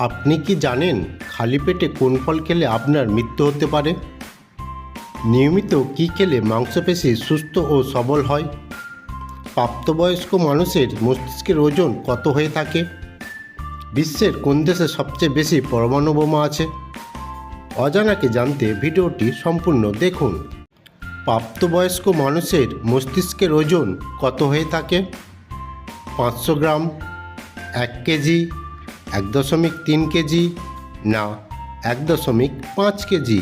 আপনি কি জানেন খালি পেটে কোন ফল খেলে আপনার মৃত্যু হতে পারে? নিয়মিত কি খেলে মাংসপেশি সুস্থ ও সবল হয়? প্রাপ্তবয়স্ক মানুষের মস্তিষ্কের ওজন কত হয়ে থাকে? বিশ্বের কোন দেশে সবচেয়ে বেশি পরমাণু বোমা আছে? অজানাকে জানতে ভিডিওটি সম্পূর্ণ দেখুন। প্রাপ্তবয়স্ক মানুষের মস্তিষ্কের ওজন কত হয়ে থাকে? পাঁচশো গ্রাম, এক কেজি এক দশমিক তিন কেজি, না, এক দশমিক পাঁচ কেজি।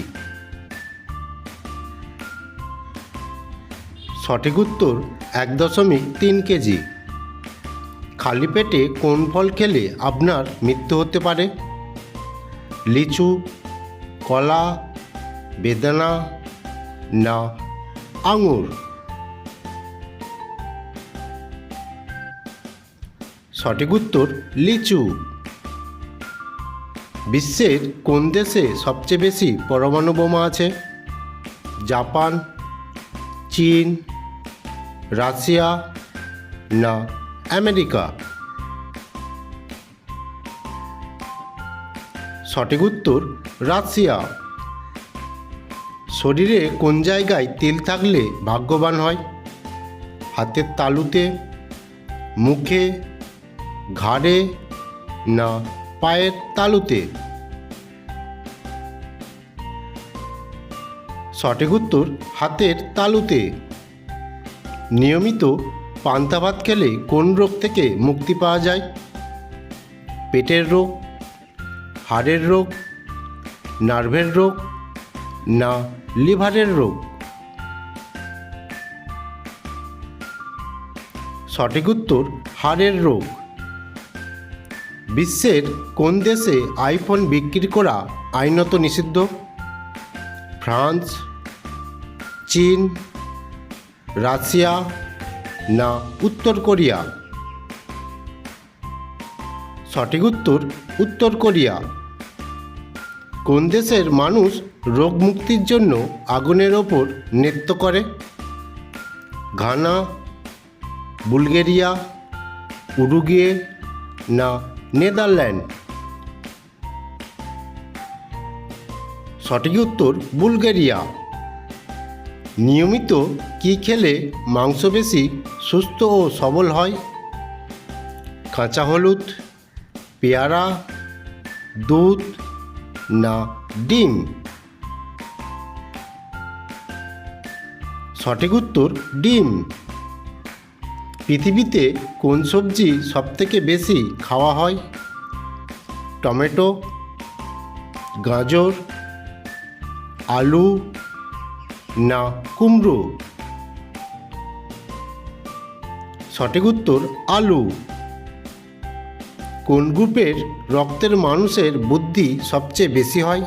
সঠিক উত্তর, এক দশমিক তিন কেজি। খালি পেটে কোন ফল খেলে আপনার মৃত্যু হতে পারে? লিচু, কলা, বেদানা, না, আঙুর। সঠিক উত্তর, লিচু। বিশ্বের কোন দেশে সবচেয়ে বেশি পরমাণু বোমা আছে? জাপান, চীন, রাশিয়া, না, আমেরিকা? সঠিক উত্তর, রাশিয়া। শরীরে কোন জায়গায় তেল থাকলে ভাগ্যবান হয়? হাতের তালুতে, মুখে, ঘাড়ে, না পায়ের তালুতে। সঠিক উত্তর, হাতের তালুতে। নিয়মিত পান্তা ভাত খেলে কোন রোগ থেকে মুক্তি পাওয়া যায়? পেটের রোগ, হাড়ের রোগ, নার্ভের রোগ, না লিভারের রোগ? সঠিক উত্তর, হাড়ের রোগ। বিশ্বের কোন দেশে আইফোন বিক্রি করা আইনত নিষিদ্ধ? ফ্রান্স, চীন, রাশিয়া না উত্তর কোরিয়া? সঠিক উত্তর উত্তর কোরিয়া। কোন দেশের মানুষ রোগ মুক্তির জন্য আগুনের ওপর নৃত্য করে? ঘানা, বুলগেরিয়া, উরুগুয়ে না নেদারল্যান্ড। সঠিক উত্তর, বুলগেরিয়া। নিয়মিত কি খেলে মাংসপেশি সুস্থ ও সবল হয়? কাঁচা হলুদ, পেয়ারা, দুধ না ডিম? সঠিক উত্তর, ডিম। পৃথিবীতে কোন সবজি সবথেকে বেশি খাওয়া হয়? টমেটো, গাজর, আলু না কুমড়ো? সঠিক উত্তর, আলু। কোন গ্রুপের রক্তের মানুষের বুদ্ধি সবচেয়ে বেশি হয়?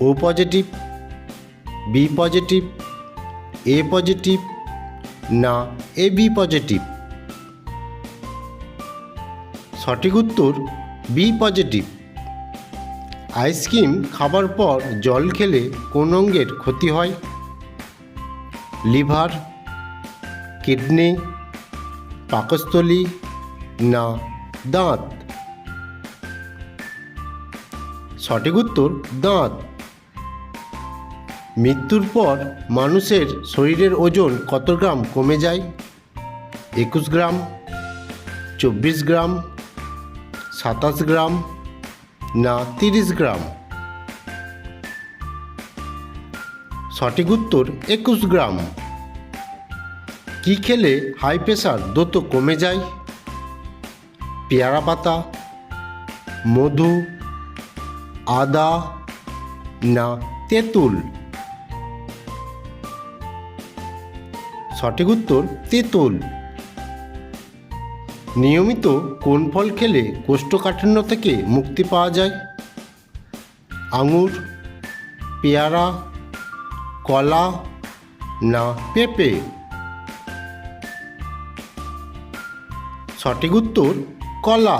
O positive, B positive, A positive না, এ বি পজিটিভ সঠিক উত্তর বি পজিটিভ আইসক্রিম খাবার পর জল খেলে কোন অঙ্গের ক্ষতি হয়? লিভার কিডনি পাকস্থলী না দাঁত? সঠিক উত্তর, দাঁত। মৃত্যুর পর মানুষের শরীরের ওজন কত গ্রাম কমে যায়? একুশ গ্রাম, চব্বিশ গ্রাম, সাতাশ গ্রাম, না তিরিশ গ্রাম? সঠিক উত্তর, একুশ গ্রাম। কি খেলে হাই প্রেশার দ্রুত কমে যায়? পেয়ারা পাতা, মধু, আদা, না তেঁতুল? সঠিক উত্তর তেঁতুল। নিয়মিত কোন ফল খেলে কোষ্ঠকাঠিন্য থেকে মুক্তি পাওয়া যায়? আঙুর, পেয়ারা, কলা না পেঁপে? সঠিক উত্তর কলা।